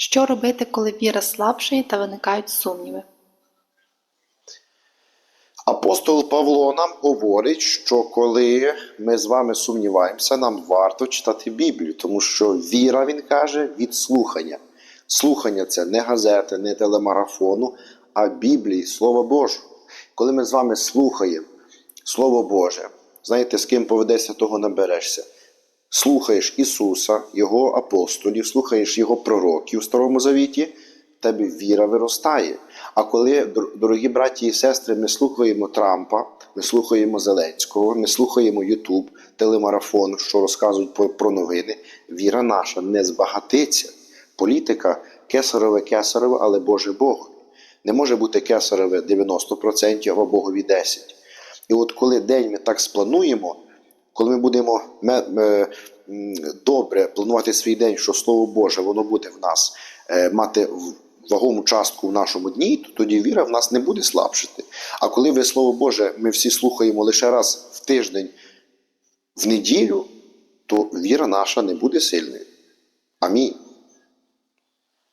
Що робити, коли віра слабшає та виникають сумніви? Апостол Павло нам говорить, що коли ми з вами сумніваємося, нам варто читати Біблію, тому що віра, він каже, від слухання. Слухання це не газети, не телемарафону, а Біблії, Слова Божого. Коли ми з вами слухаємо Слово Боже, знаєте, з ким поведешся, того наберешся. Слухаєш Ісуса, Його апостолів, слухаєш Його пророків в Старому Завіті, тебе віра виростає. А коли, дорогі браті і сестри, ми слухаємо Трампа, ми слухаємо Зеленського, ми слухаємо Ютуб, телемарафон, що розказують про, про новини, віра наша не збагатиться. Політика кесареве кесареве, але Боже Богові. Не може бути кесареве 90%, а Богові 10%. І от коли день ми так сплануємо, коли ми будемо добре планувати свій день, що Слово Боже, воно буде в нас е, мати вагому частку в нашому дні, то тоді віра в нас не буде слабшити. А коли ви Слово Боже, ми всі слухаємо лише раз в тиждень в неділю, то віра наша не буде сильною. Амінь.